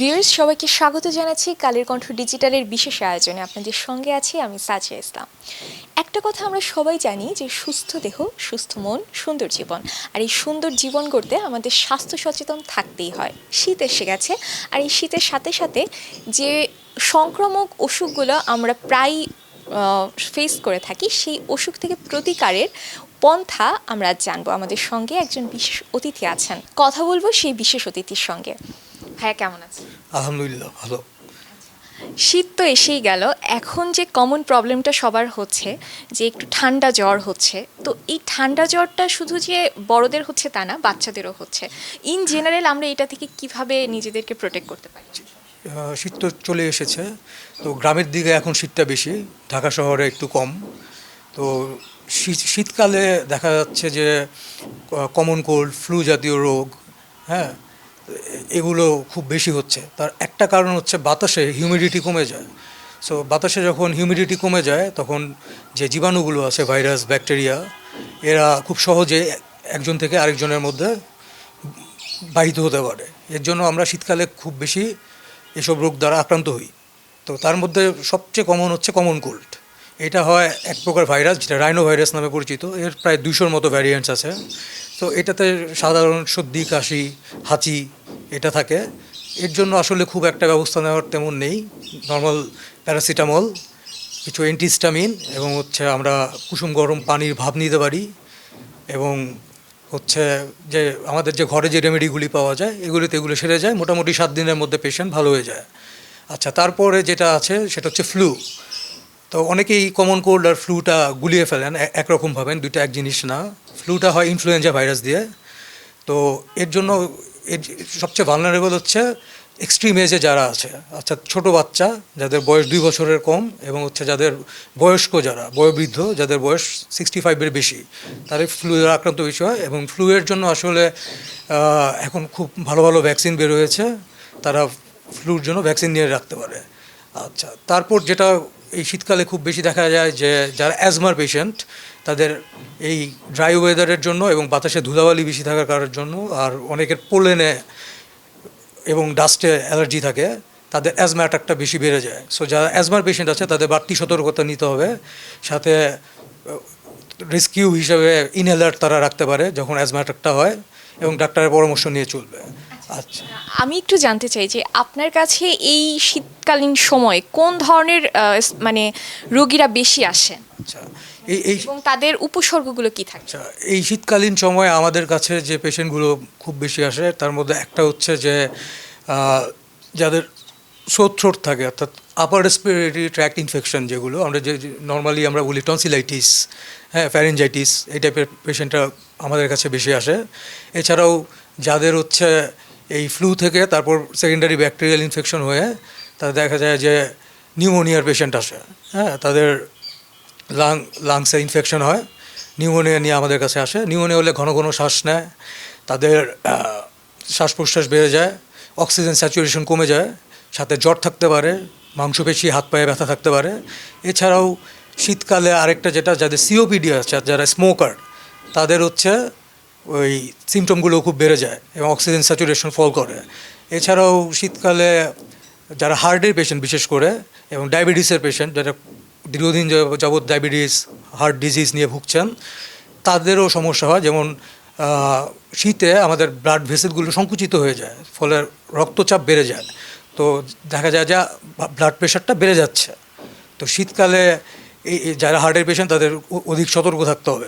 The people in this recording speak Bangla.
ভিউয়ার্স সবাইকে স্বাগত জানাচ্ছি কালের কণ্ঠ ডিজিটালের বিশেষ আয়োজনে। আপনাদের সঙ্গে আছি আমি সাজিয়া ইসলাম। একটা কথা আমরা সবাই জানি যে সুস্থ দেহ, সুস্থ মন, সুন্দর জীবন। আর এই সুন্দর জীবন গড়তে আমাদের স্বাস্থ্য সচেতন থাকতেই হয়। শীত এসে গেছে, আর এই শীতের সাথে সাথে যে সংক্রামক অসুখগুলো আমরা প্রায় ফেস করে থাকি, সেই অসুখ থেকে প্রতিকারের পন্থা আমরা জানব। আমাদের সঙ্গে একজন বিশেষ অতিথি আছেন। কথা বলব সেই বিশেষ অতিথির সঙ্গে। হ্যাঁ কেমন আছেন? আলহামদুলিল্লাহ ভালো। শীত তো এসেই গেল। এখন যে কমন প্রবলেমটা সবার হচ্ছে যে একটু ঠান্ডা জ্বর হচ্ছে তো এই ঠান্ডা জ্বরটা শুধু যে বড়দের হচ্ছে তা না বাচ্চাদেরও হচ্ছে। ইন জেনারেল আমরা এটা থেকে কীভাবে নিজেদেরকে প্রোটেক্ট করতে পারি? শীত তো চলে এসেছে তো গ্রামের দিকে এখন শীতটা বেশি ঢাকা শহরে একটু কম। তো শীত শীতকালে দেখা যাচ্ছে যে কমন কোল্ড ফ্লু জাতীয় রোগ হ্যাঁ এগুলো খুব বেশি হচ্ছে। তার একটা কারণ হচ্ছে বাতাসে হিউমিডিটি কমে যায়। সো বাতাসে যখন হিউমিডিটি কমে যায়, তখন যে জীবাণুগুলো আছে ভাইরাস ব্যাকটেরিয়া এরা খুব সহজে একজন থেকে আরেকজনের মধ্যে বাহিত হতে পারে। এর জন্য আমরা শীতকালে খুব বেশি এসব রোগ দ্বারা আক্রান্ত হই। তো তার মধ্যে সবচেয়ে কমন হচ্ছে কমন কোল্ড এটা হয় এক প্রকার ভাইরাস যেটা রাইনো ভাইরাস নামে পরিচিত। এর প্রায় দুশোর মতো ভ্যারিয়েন্টস আছে। তো এটাতে সাধারণ সর্দি, কাশি, হাঁচি এটা থাকে। এর জন্য আসলে খুব একটা ব্যবস্থা নেওয়ার তেমন নেই। নর্মাল প্যারাসিটামল কিছু অ্যান্টিস্টামিন এবং হচ্ছে আমরা কুসুম গরম পানির ভাব নিতে পারি এবং হচ্ছে যে আমাদের যে ঘরে যে রেমেডিগুলি পাওয়া যায়, এগুলিতে এগুলো সেরে যায়। মোটামুটি সাত দিনের মধ্যে পেশেন্ট ভালো হয়ে যায়। আচ্ছা তারপরে যেটা আছে সেটা হচ্ছে ফ্লু তো অনেকেই কমন কোল্ড আর ফ্লুটা গুলিয়ে ফেলেন একরকম ভাবেন দুইটা এক জিনিস না। ফ্লুটা হয় ইনফ্লুয়েঞ্জা ভাইরাস দিয়ে। তো এর জন্য সবচেয়ে ভালনারেবল হচ্ছে এক্সট্রিম এজে যারা আছে। আচ্ছা ছোট বাচ্চা যাদের বয়স দুই বছরের কম এবং হচ্ছে যাদের বয়স্ক যারা, বয়োবৃদ্ধ যাদের বয়স সিক্সটি ফাইভের বেশি, তাদের ফ্লু আক্রান্ত বেশি হয় এবং ফ্লুয়ের জন্য আসলে এখন খুব ভালো ভালো ভ্যাকসিন বের হয়েছে। তারা ফ্লুর জন্য ভ্যাকসিন নিয়ে রাখতে পারে। আচ্ছা তারপর যেটা এই শীতকালে খুব বেশি দেখা যায় যে যারা অ্যাজমার পেশেন্ট, তাদের এই ড্রাই ওয়েদারের জন্য এবং বাতাসে ধুলাবালি বেশি থাকার কারণের জন্য আর অনেকের পোলেনে এবং ডাস্টে অ্যালার্জি থাকে, তাদের অ্যাজমা অ্যাটাকটা বেশি বেড়ে যায়। সো যারা অ্যাজমার পেশেন্ট আছে, তাদের বাড়তি সতর্কতা নিতে হবে। সাথে রেস্কিউ হিসেবে ইনহেলার তারা রাখতে পারে যখন অ্যাজমা অ্যাটাকটা হয়। এবং ডাক্তারের পরামর্শ নিয়ে চলবে। আচ্ছা আমি একটু জানতে চাই যে আপনার কাছে এই শীতকালীন সময় কোন ধরনের মানে রোগীরা বেশি আসে আচ্ছা এই এই এবং তাদের উপসর্গগুলো কি থাকে? আচ্ছা এই শীতকালীন সময় আমাদের কাছে যে পেশেন্টগুলো খুব বেশি আসে তার মধ্যে একটা হচ্ছে যে যাদের সোথ থ্রোট থাকে, অর্থাৎ আপার রেসপিরেটরি ট্র্যাক্ট ইনফেকশন যেগুলো, আমরা যে নর্মালি আমরা বলি টনসিলাইটিস হ্যাঁ ফ্যারেঞ্জাইটিস এই টাইপের পেশেন্টরা আমাদের কাছে বেশি আসে। এছাড়াও যাদের হচ্ছে এই ফ্লু থেকে তারপর সেকেন্ডারি ব্যাকটেরিয়াল ইনফেকশন হয়ে, তাদের দেখা যায় যে নিউমোনিয়ার পেশেন্ট আসে হ্যাঁ তাদের লাং লাংসে ইনফেকশন হয় নিউমোনিয়া নিয়ে আমাদের কাছে আসে। নিউমোনিয়া হলে ঘন ঘন শ্বাস নেয়, তাদের শ্বাস প্রশ্বাস বেড়ে যায় অক্সিজেন স্যাচুরেশন কমে যায় সাথে জ্বর থাকতে পারে, মাংসপেশি, হাত পায়ে ব্যথা থাকতে পারে। এছাড়াও শীতকালে আরেকটা যেটা, যাদের সিওপিডি আছে, যারা স্মোকার, তাদের হচ্ছে ওই সিমটমগুলো খুব বেড়ে যায় এবং অক্সিজেন স্যাচুরেশন ফল করে। এছাড়াও শীতকালে যারা হার্টের পেশেন্ট বিশেষ করে, এবং ডায়াবেটিসের পেশেন্ট যারা দীর্ঘদিন যাবৎ ডায়াবেটিস হার্ট ডিজিজ নিয়ে ভুগছেন, তাদেরও সমস্যা হয়। যেমন শীতে আমাদের ব্লাড ভেসেলগুলো সংকুচিত হয়ে যায়, ফলে রক্তচাপ বেড়ে যায়। তো দেখা যায় যা ব্লাড প্রেশারটা বেড়ে যাচ্ছে। তো শীতকালে এই যারা হার্টের পেশেন্ট তাদের অধিক সতর্ক থাকতে হবে।